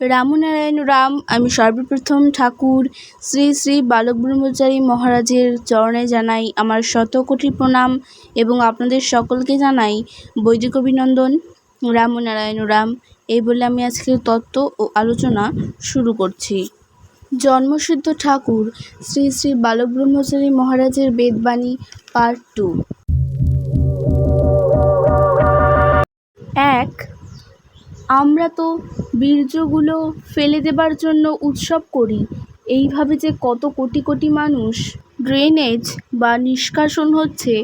রামনারায়ণ রাম, আমি সর্বপ্রথম ঠাকুর। শ্রী শ্রী বালক ব্রহ্মচারী মহারাজের চরণে জানাই আমার শতকোটি প্রণাম এবং আপনাদের সকলকে জানাই বৈদিক অভিনন্দন, রামনারায়ণ রাম। এই বলে আমি আজকে তত্ত্ব ও আলোচনা শুরু করছি। জন্মসিদ্ধ ঠাকুর, শ্রী শ্রী বালক ব্রহ্মচারী মহারাজের বেদবাণী, পার্ট টু। এক আমরা তো বীর্যগুলো ফেলে দেবার জন্য উৎসব করি। এইভাবে যে কত কোটি কোটি মানুষ ড্রেনেজ বা নিষ্কাশন হচ্ছে,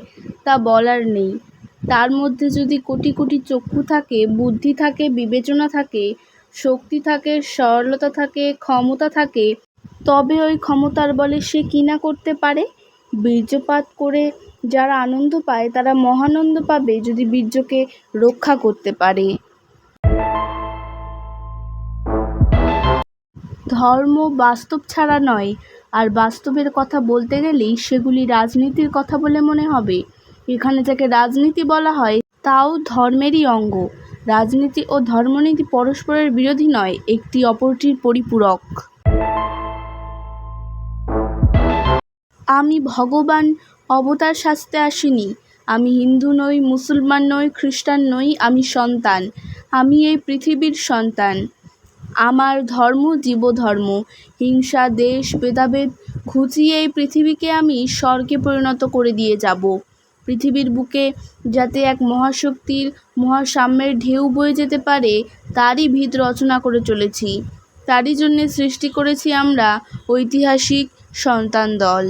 তা বলার নেই। তার মধ্যে যদি কোটি কোটি চক্ষু থাকে, বুদ্ধি থাকে, বিবেচনা থাকে, শক্তি থাকে, সরলতা থাকে, ক্ষমতা থাকে, তবে ওই ক্ষমতার বলে সে কী না করতে পারে? বীর্যপাত করে যারা আনন্দ পায়, তারা মহানন্দ পাবে যদি বীর্যকে রক্ষা করতে পারে। ধর্ম বাস্তব ছাড়া নয়। আর বাস্তবের কথা বলতে গেলেই সেগুলি রাজনীতির কথা বলে মনে হবে। এখানে যাকে রাজনীতি বলা হয়, তাও ধর্মেরই অঙ্গ। রাজনীতি ও ধর্মনীতি পরস্পরের বিরোধী নয়, একটি অপরটির পরিপূরক। আমি ভগবান, অবতার সাজতে আসিনি। আমি হিন্দু নই, মুসলমান নই, খ্রিস্টান নই, আমি সন্তান। আমি এই পৃথিবীর সন্তান। আমার ধর্ম জীবধর্ম, হিংসা, দেশ, ভেদাভেদ ঘুচিয়ে এই পৃথিবীকে আমি স্বর্গে পরিণত করে দিয়ে যাব। পৃথিবীর বুকে যাতে এক মহাশক্তির, মহাসাম্যের ঢেউ বয়ে যেতে পারে, তারই ভিত রচনা করে চলেছি। তারই জন্যে সৃষ্টি করেছি আমরা ঐতিহাসিক সন্তান দল।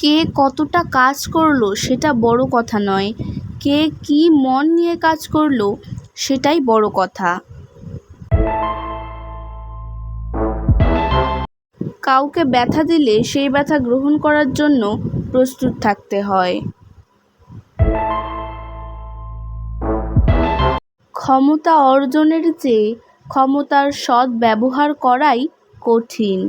কে কতটা কাজ করল সেটা বড় কথা নয়। কে কী মন নিয়ে কাজ করল, সেটাই বড় কথা। কাউকে ব্যথা দিলে সেই ব্যথা গ্রহণ করার জন্য প্রস্তুত থাকতে হয়। ক্ষমতা অর্জনের চেয়ে ক্ষমতার সৎ ব্যবহার করাই কঠিন।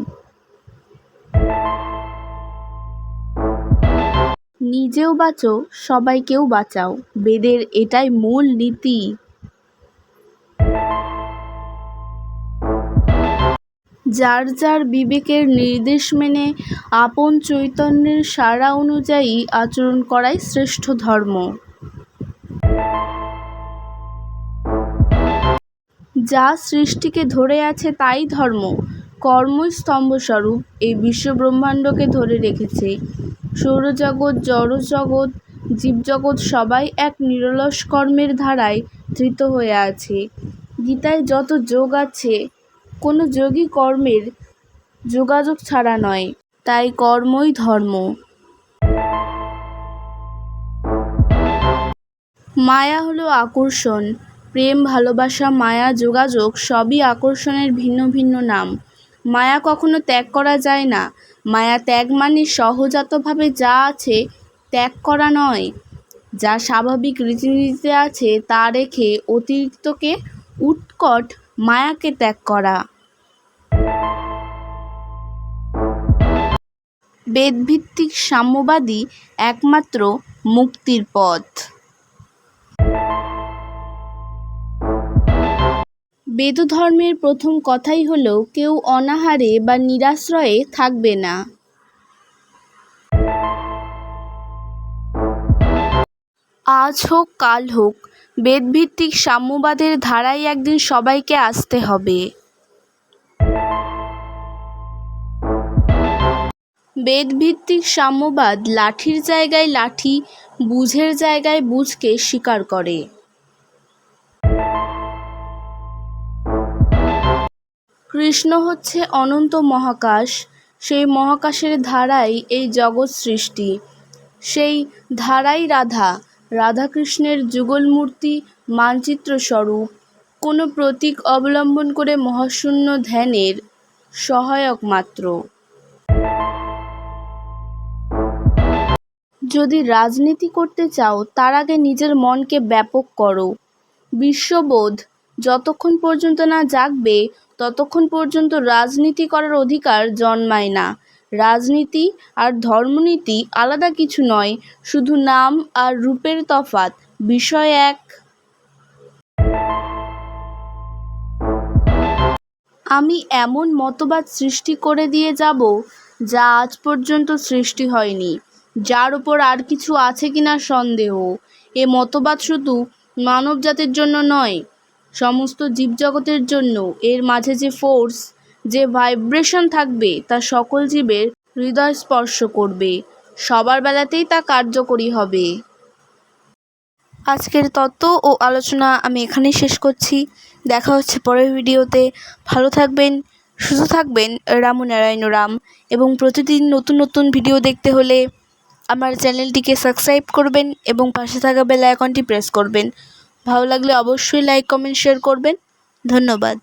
নিজেও বাঁচো, সবাইকেও বাঁচাও। বেদের এটাই মূল নীতি। যার যার বিবেকের নির্দেশ মেনে আপন চৈতন্যের সারা অনুযায়ী আচরণ করাই শ্রেষ্ঠ ধর্ম। যা সৃষ্টিকে ধরে আছে তাই ধর্ম। কর্মই স্তম্ভস্বরূপ, এই বিশ্বব্রহ্মাণ্ডকে ধরে রেখেছে। সৌরজগৎ, জড়জগৎ, জীবজগৎ সবাই এক নিরলস কর্মের ধারায় ধৃত হয়ে আছে। গীতায় যত যোগ আছে, কোনো যোগই কর্মের যোগাযোগ ছাড়া নয়, তাই কর্মই ধর্ম। মায়া হলো আকর্ষণ, প্রেম, ভালোবাসা, মায়া, যোগাযোগ সবই আকর্ষণের ভিন্ন ভিন্ন নাম। মায়া কখনো ত্যাগ করা যায় না মায়া ত্যাগ মানে সহজাতভাবে যা আছে ত্যাগ করা নয়, যা স্বাভাবিক রীতিনীতিতে আছে তা রেখে অতিরিক্তকে উৎকট মায়াকে ত্যাগ করা। বেদভিত্তিক সাম্যবাদী একমাত্র মুক্তির পথ। বেদধর্মের প্রথম কথাই হল, কেউ অনাহারে বা নিরাশ্রয়ে থাকবে না। আজ হোক, কাল হোক, বেদভিত্তিক সাম্যবাদের ধারায় একদিন সবাইকে আসতে হবে। বেদভিত্তিক সাম্যবাদ লাঠির জায়গায় লাঠি, বুঝের জায়গায় বুঝকে স্বীকার করে। কৃষ্ণ হচ্ছে অনন্ত মহাকাশ। সেই মহাকাশের ধারাই এই জগৎ সৃষ্টি। সেই ধারাই রাধা, রাধাকৃষ্ণের যুগলমূর্তি, মানচিত্র স্বরূপ। কোনো প্রতীক অবলম্বন করে মহাশূন্য ধ্যানের সহায়ক মাত্র। যদি রাজনীতি করতে চাও, তার আগে নিজের মনকে ব্যাপক করো। বিশ্ববোধ, যতক্ষণ পর্যন্ত না জাগবে ততক্ষণ পর্যন্ত রাজনীতি করার অধিকার জন্মায় না। রাজনীতি আর ধর্মনীতি আলাদা কিছু নয়, শুধু নাম আর রূপের তফাত বিষয় এক। আমি এমন মতবাদ সৃষ্টি করে দিয়ে যাব, যা আজ পর্যন্ত সৃষ্টি হয়নি। যার ওপর আর কিছু আছে কিনা সন্দেহ। এ মতবাদ শুধু মানব জাতির জন্য নয় সমস্ত জীবজগতের জন্য এর মাঝে যে ফোর্স যে ভাইব্রেশন থাকবে, তা সকল জীবের হৃদয় স্পর্শ করবে। সবার বেলাতেই তা কার্যকরী হবে। আজকের তত্ত্ব ও আলোচনা আমি এখানেই শেষ করছি। দেখা হচ্ছে পরের ভিডিওতে। ভালো থাকবেন, সুস্থ থাকবেন রামু নারায়ণ রাম। এবং প্রতিদিন নতুন নতুন ভিডিও দেখতে হলে আমার চ্যানেলটিকে সাবস্ক্রাইব করবেন এবং পাশে থাকা বেল আইকনটি প্রেস করবেন। ভালো লাগলে অবশ্যই লাইক কমেন্ট শেয়ার করবেন। ধন্যবাদ।